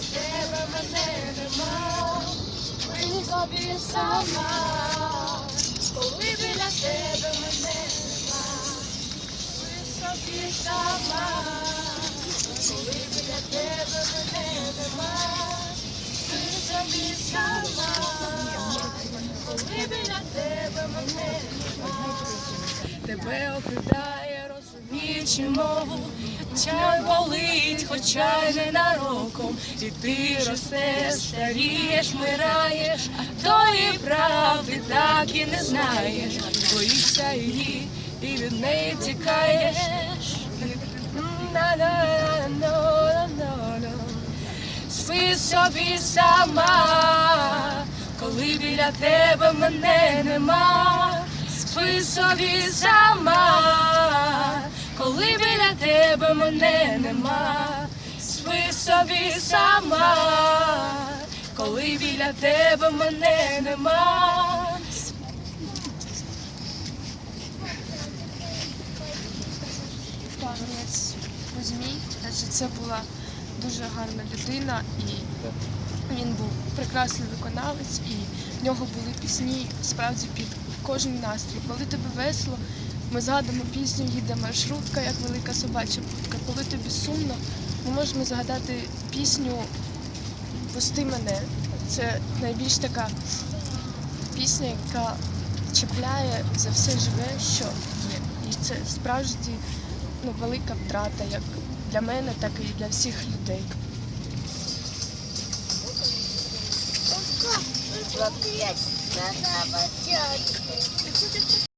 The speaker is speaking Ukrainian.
тебе мене нема, мені собі сама, коли біля тебе мене нема, ми собі сама, коли біля тебе мене нема, ми собі сама, коли біля тебе мене нема, тебе окидає розуміючи мову, чай болить хоча й ненароком, і ти ростеш, старієш, мираєш, а тої правди так і не знаєш, боїшся її і від неї тікаєш. Спи собі сама, коли біля тебе мене нема, спи собі сама, коли біля тебе мене нема, спи собі сама, коли біля тебе мене нема. Кузьмій, значить, це була дуже гарна людина, і він був прекрасний виконавець, і в нього були пісні справді під кожен настрій. Коли тобі весело, ми згадуємо пісню Їде маршрутка, як велика собача будка. Коли тобі сумно, ми можемо згадати пісню Пусти мене. Це найбільш така пісня, яка чіпляє за все живе, що є. І це справді ну, велика втрата як для мене, так і для всіх людей. Надо